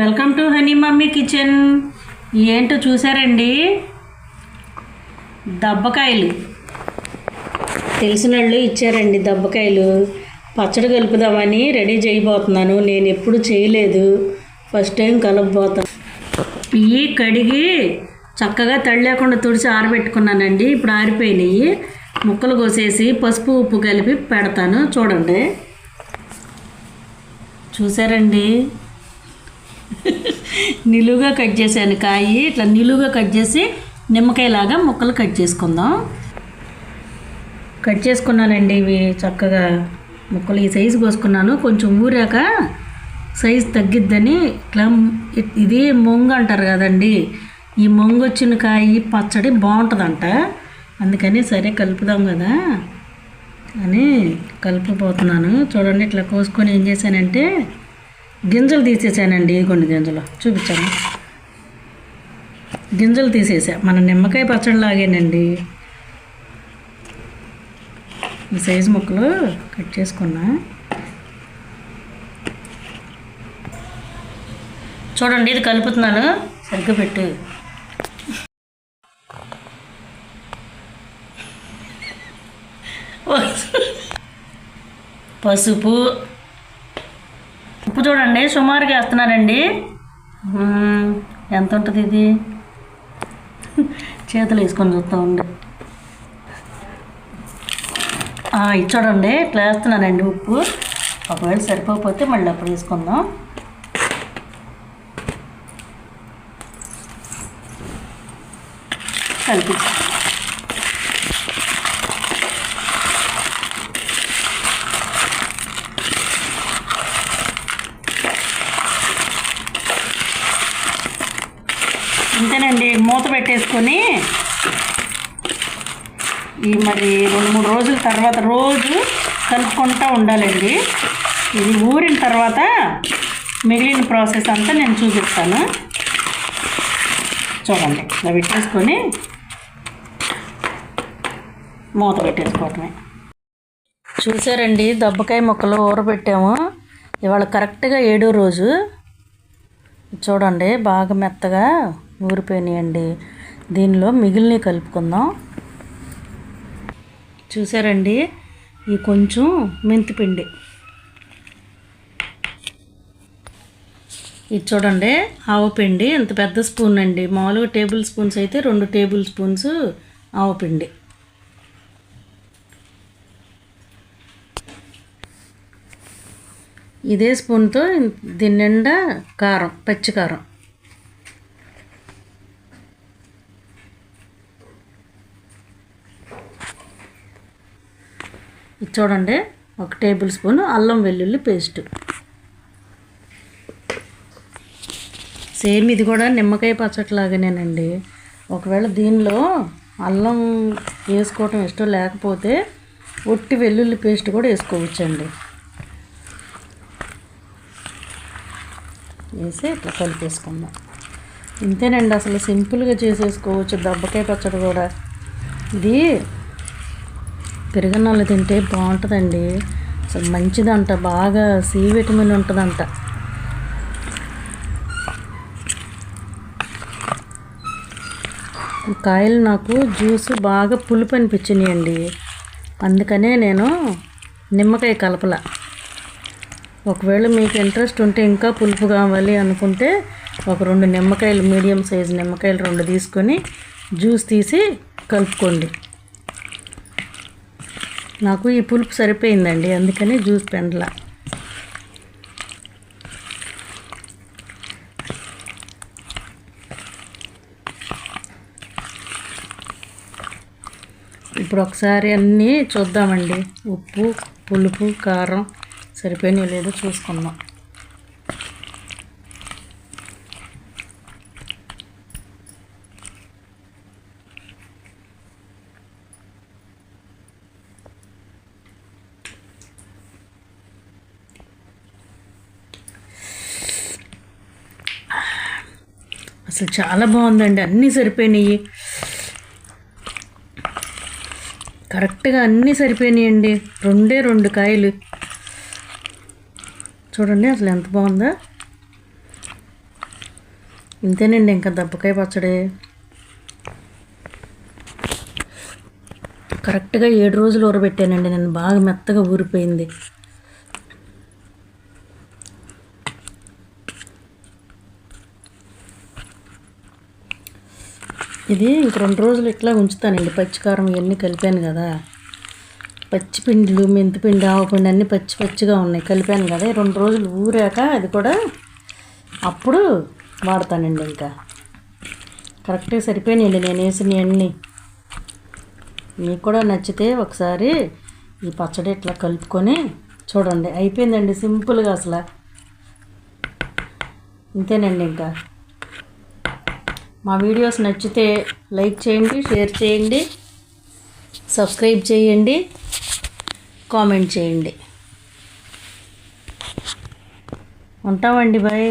Welcome to honey mummy kitchen. ఏంటో చూసారండి? దబ్బకాయలు. తెలిసిన వాళ్ళు ఇచ్చారండి దబ్బకాయలు. పచ్చడి కలుపుదామని రెడీ చేయబోతున్నాను. నేను ఎప్పుడు చేయలేదు. ఫస్ట్ టైం కలపబోతాను ఇవి కడిగి చక్కగా తడి లేకుండా తుడిచి ఆరబెట్టుకున్నానండి. ఇప్పుడు ఆరిపోయినాయి. ముక్కలు కోసేసి పసుపు ఉప్పు కలిపి పెడతాను. చూడండి. చూసారండి? నిలువుగా కట్ చేశాను కాయి. ఇట్లా నిలువుగా కట్ చేసి నిమ్మకాయలాగా ముక్కలు కట్ చేసుకుందాం. కట్ చేసుకున్నానండి ఇవి చక్కగా ముక్కలు. ఈ సైజు కోసుకున్నాను. కొంచెం ఊరాక సైజు తగ్గిద్దని ఇట్లా ఇది మొంగు అంటారు కదండి. ఈ మొంగు వచ్చిన కాయ పచ్చడి బాగుంటుందంట. అందుకని సరే కలుపుదాం కదా అని కలుపుపోతున్నాను చూడండి ఇట్లా కోసుకొని ఏం చేశానంటే గింజలు తీసేసానండి కొన్ని గింజలు. చూపించాను గింజలు తీసేసా. మన నిమ్మకాయ పచ్చడి లాగేనండి ఈ సైజు ముక్కలు కట్ చేసుకున్నా. చూడండి ఇది కలుపుతున్నాను. సరిగ్గా పెట్టు. పసుపు ఉప్పు చూడండి సుమారుగా వేస్తున్నానండి ఎంత ఉంటుంది ఇది? చేతులు వేసుకొని చూస్తూ ఉండి. ఇది చూడండి ఇట్లా వేస్తున్నానండి ఉప్పు. ఒకవేళ సరిపోకపోతే మళ్ళీ అప్పుడు వేసుకుందాం. కలిపి మూత ఈ మరి రెండు మూడు రోజుల తర్వాత రోజు కలుపుకుంటూ ఉండాలండి. ఇది ఊరిన తర్వాత మిగిలిన ప్రాసెస్ అంతా నేను చూపిస్తాను. చూడండి ఇలా పెట్టేసుకొని మూత పెట్టేసుకోవటమే. చూసారండి దబ్బకాయ ముక్కలు ఊరబెట్టాము ఇవాళ కరెక్ట్గా ఏడో రోజు. చూడండి బాగా మెత్తగా ఊరిపోయినాయండి. దీనిలో మిగిలిన కలుపుకుందాం. చూసారండి? ఈ కొంచెం మెంతిపిండి ఇది చూడండి ఆవపిండి ఇంత పెద్ద స్పూన్ అండి. మామూలుగా టేబుల్ స్పూన్స్ అయితే రెండు టేబుల్ స్పూన్స్ ఆవపిండి ఇదే స్పూన్తో దీని నిండా కారం పచ్చి చూడండి ఒక టేబుల్ స్పూన్ అల్లం వెల్లుల్లి పేస్ట్. సేమ్ ఇది కూడా నిమ్మకాయ పచ్చట్లాగానేనండి ఒకవేళ దీనిలో అల్లం వేసుకోవటం ఇష్టం లేకపోతే ఒట్టి వెల్లుల్లి పేస్ట్ కూడా వేసుకోవచ్చండి. వేసి ఇట్లా కలిపేసుకుందాం. ఇంతేనండి అసలు సింపుల్గా చేసేసుకోవచ్చు దెబ్బకాయ పచ్చడి కూడా. ఇది పెరుగన్నాలు తింటే బాగుంటుందండి. అసలు మంచిదంట బాగా సి విటమిన్ ఉంటుందంట. కాయలు నాకు జ్యూస్ బాగా పులుపు అనిపించినాయండి. అందుకనే నేను నిమ్మకాయ కలపల. ఒకవేళ మీకు ఇంట్రెస్ట్ ఉంటే ఇంకా పులుపు కావాలి అనుకుంటే ఒక రెండు నిమ్మకాయలు మీడియం సైజు నిమ్మకాయలు రెండు తీసుకొని జ్యూస్ తీసి కలుపుకోండి. నాకు ఈ పులుపు సరిపోయిందండి అందుకని జ్యూస్ పెండల. ఇప్పుడు ఒకసారి అన్నీ చూద్దామండి. ఉప్పు పులుపు కారం సరిపోయినా లేదో చూసుకుందాం. అసలు చాలా బాగుందండి అన్నీ సరిపోయినాయి. కరెక్ట్గా అన్నీ సరిపోయినాయండి రెండే రెండు కాయలు. చూడండి అసలు ఎంత బాగుందో. ఇంతేనండి ఇంకా దెబ్బకాయ పచ్చడి. కరెక్ట్గా ఏడు రోజులు ఊరబెట్టానండి నేను బాగా మెత్తగా ఊరిపోయింది. ఇది ఇంక రెండు రోజులు ఇట్లా ఉంచుతానండి. పచ్చికారం ఇవన్నీ కలిపాను కదా. పచ్చిపిండిలు మెంతిపిండి ఆవపిండి అన్నీ పచ్చి పచ్చిగా ఉన్నాయి. కలిపాను కదా. రెండు రోజులు ఊరాక అది కూడా అప్పుడు వాడతానండి ఇంకా. కరెక్ట్గా సరిపోయినాయండి నేను వేసిన అన్నీ. మీకు కూడా నచ్చితే ఒకసారి ఈ పచ్చడి ఇట్లా కలుపుకొని చూడండి. అయిపోయిందండి సింపుల్గా అసలు. ఇంతేనండి ఇంకా. మా వీడియోస్ నచ్చితే లైక్ చేయండి షేర్ చేయండి సబ్స్క్రైబ్ చేయండి కామెంట్ చేయండి. ఉంటామండి బాయ్.